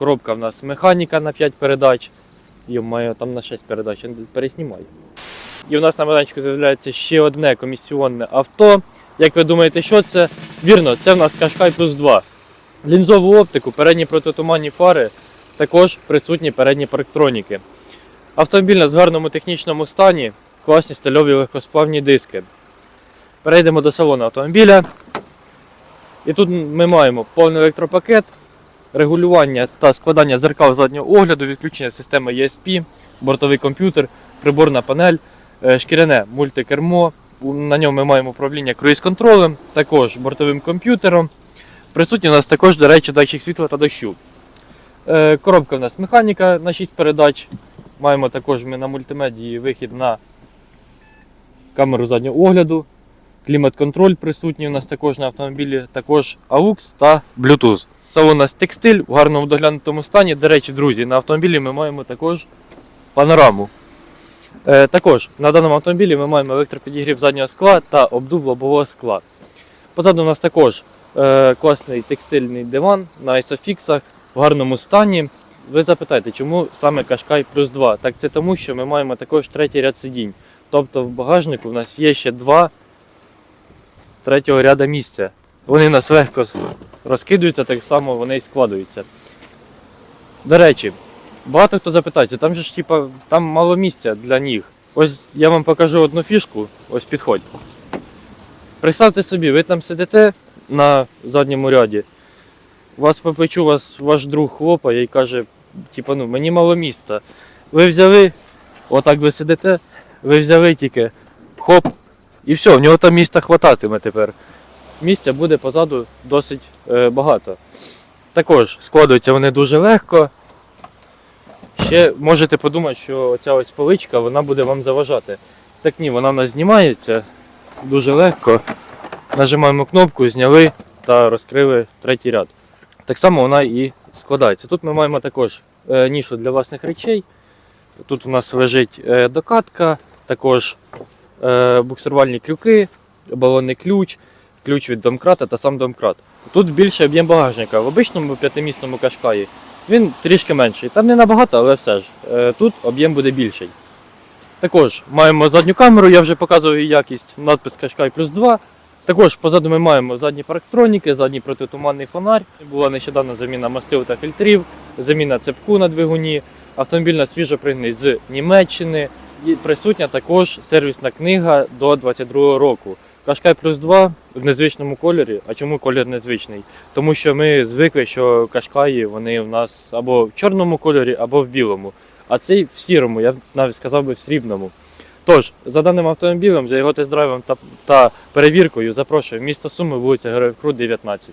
Коробка в нас механіка на 5 передач. Йо-моє, там на 6 передач, переснімаю. І в нас на майданчику з'являється ще одне комісіонне авто. Як ви думаєте, що це? Вірно, це в нас Кашкай плюс 2. Лінзову оптику, передні протитуманні фари, також присутні передні парктроніки. Автомобіль на згарному технічному стані, класні стальові легкосплавні диски. Перейдемо до салону автомобіля. І тут ми маємо повний електропакет, регулювання та складання зеркал заднього огляду, відключення системи ESP, бортовий комп'ютер, приборна панель, е, шкіряне мультикермо. На ньому ми маємо управління круїз-контролем, також бортовим комп'ютером. Присутній у нас також, до речі, датчик світла та дощу. Е, Коробка в нас механіка на 6 передач. Маємо також ми на мультимедії вихід на камеру заднього огляду. Клімат-контроль присутній у нас також на автомобілі, також AUX та Bluetooth. Салон у нас текстиль у гарному доглянутому стані. До речі, друзі, на автомобілі ми маємо також панораму. Е, також на даному автомобілі ми маємо електропідігрів заднього скла та обдув лобового скла. Позаду у нас також е, класний текстильний диван на ісофіксах в гарному стані. Ви запитаєте, чому саме Кашкай плюс 2? Так це тому, що ми маємо також третій ряд сидінь. Тобто в багажнику в нас є ще два третього ряда місця. Вони у нас легко розкидуються, так само вони і складуються. До речі, багато хто запитається, там же ж типа, там мало місця для ніг. Ось я вам покажу одну фішку, ось підходь. Представте собі, ви там сидите на задньому ряді, вас по плечу вас ваш друг хлопає і каже, типа, ну, мені мало місця. Ви взяли, отак ви сидите, ви взяли тільки хоп, і все, в нього там місця хвататиме тепер. Місця буде позаду досить е, багато. Також складуються вони дуже легко. Ще можете подумати, що ця ось поличка вона буде вам заважати. Так ні, вона в нас знімається дуже легко. Нажимаємо кнопку, зняли та розкрили третій ряд. Так само вона і складається. Тут ми маємо також е, нішу для власних речей. Тут у нас лежить е, докатка, також буксирувальні крюки, балонний ключ, ключ від домкрата та сам домкрат. Тут більше об'єм багажника. В обичному п'ятимісному кашкаї він трішки менший. Там не набагато, але все ж. Е, Тут об'єм буде більший. Також маємо задню камеру, я вже показував її якість, надпис Кашкай плюс 2. Також позаду ми маємо задні парктроніки, задній протитуманний фонарь. Була нещодавно заміна мастил та фільтрів, заміна цепку на двигуні. Автомобіль на свіжо пригнаний з Німеччини. І присутня також сервісна книга до 22 року. Кашкай плюс 2 в незвичному кольорі. А чому колір незвичний? Тому що ми звикли, що кашкаї вони в нас або в чорному кольорі, або в білому. А цей в сірому, я навіть сказав би в срібному. Тож, за даним автомобілем, за його тест-драйвом та, та перевіркою, запрошую місто Суми, вулиця Героїв Крут, 19.